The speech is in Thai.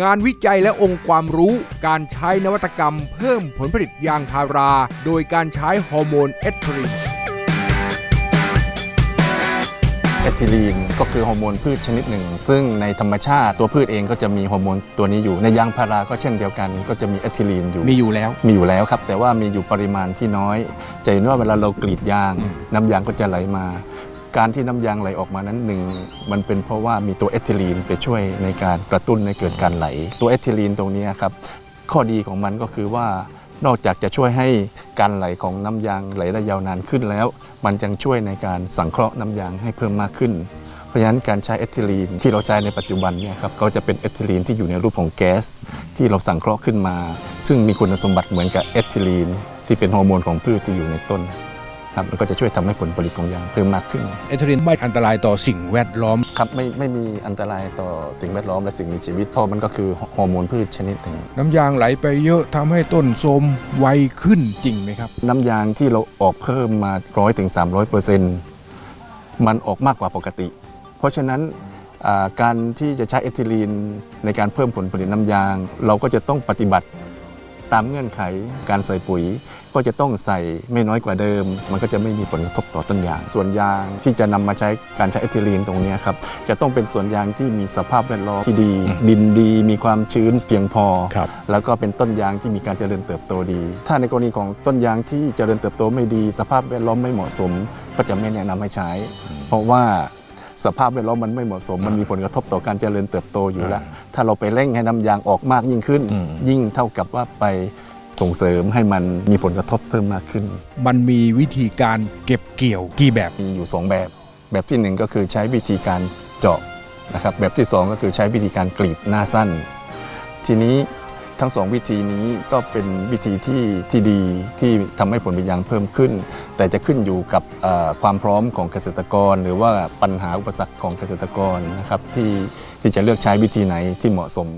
งานวิจัยและองค์ความรู้การใช้นวัตกรรมเพิ่มผลผลิตยางพารา โดยการใช้ฮอร์โมนเอสโตรลินเอทิลีนก็คือฮอร์โมนพืชชนิดหนึ่ง ซึ่งในธรรมชาติตัวพืชเองก็จะมีฮอร์โมนตัวนี้อยู่ในยางพาราก็เช่นเดียวกัน ก็จะมีเอทิลีนอยู่มีอยู่แล้ว มีอยู่แล้วครับ แต่ว่ามีอยู่ปริมาณที่น้อย จะเห็นว่าเวลาเรากรีดยาง น้ำยางก็จะไหลมา การที่น้ำยางไหลออกมานั้นหนึ่งมันเป็นเพราะว่ามีตัวเอทิลีนไปช่วยในการกระตุ้นในเกิดการไหล ตัวเอทิลีนตรงนี้ครับข้อดีของมันก็คือว่านอกจากจะช่วยให้การไหลของน้ำยางไหลได้ยาวนานขึ้นแล้ว มันยังช่วยในการสังเคราะห์น้ำยางให้เพิ่มมากขึ้น เพราะฉะนั้นการใช้เอทิลีนที่เราใช้ในปัจจุบันเนี่ยครับก็จะเป็นเอทิลีนที่อยู่ในรูปของแก๊สที่เราสังเคราะห์ขึ้นมา ซึ่งมีคุณสมบัติเหมือนกับเอทิลีนที่เป็นฮอร์โมนของพืชที่อยู่ในต้น ครับมันก็จะช่วยทำให้ผลผลิตของยางเพิ่มมากขึ้น เอสโตรลินไม่อันตรายต่อสิ่งแวดล้อมครับไม่ไม่มีอันตรายต่อสิ่งแวดล้อมและสิ่งมีชีวิตเพราะมันก็คือฮอร์โมนพืชชนิดหนึ่งน้ำยางไหลไปเยอะทำให้ต้นโทรมไวขึ้นจริงไหมครับ น้ำยางที่เราออกเพิ่มมา100-300%ถึง300%เปอร์เซ็นต์มันออกมากกว่าปกติ เพราะฉะนั้นอ่าการที่จะใช้เอทิลีนในการเพิ่มผลผลิตน้ำยาง เราก็จะต้องปฏิบัติ ตามเงื่อนไขการใส่ปุ๋ย ก็จะต้องใส่ไม่น้อยกว่าเดิม มันก็จะไม่มีผลกระทบต่อต้นยาง ส่วนยางที่จะนำมาใช้การใช้เอทิลีนตรงเนี้ยครับจะต้องเป็นสวนยางที่มีสภาพแวดล้อมที่ดี ดินดี มีความชื้นเพียงพอครับแล้วก็เป็นต้นยางที่มีการเจริญเติบโตดี ถ้าในกรณีของต้นยางที่เจริญเติบโตไม่ดี สภาพแวดล้อมไม่เหมาะสม ก็จะไม่แนะนำให้ใช้ เพราะว่าสภาพแวดล้อมมันไม่เหมาะสม มันมีผลกระทบต่อการเจริญเติบโตอยู่แล้ว ถ้าเราไปเร่งให้น้ำยางออกมากยิ่งขึ้นอืมยิ่งเท่ากับว่าไปส่งเสริมให้มันมีผลกระทบเพิ่มมากขึ้น มันมีวิธีการเก็บเกี่ยวกี่แบบมีอยู่ 2 แบบ แบบที่ 1 ก็คือใช้วิธีการเจาะนะครับแบบที่ 2 ก็คือใช้วิธีการกรีดหน้าสั้น ทีนี้ ทั้งสองวิธีนี้ก็เป็นวิธีที่ที่ดีที่ทำให้ผลผลิตยางเพิ่มขึ้น แต่จะขึ้นอยู่กับความพร้อมของเกษตรกร หรือว่าปัญหาอุปสรรคของเกษตรกรนะครับที่ที่จะเลือกใช้วิธีไหนที่เหมาะสม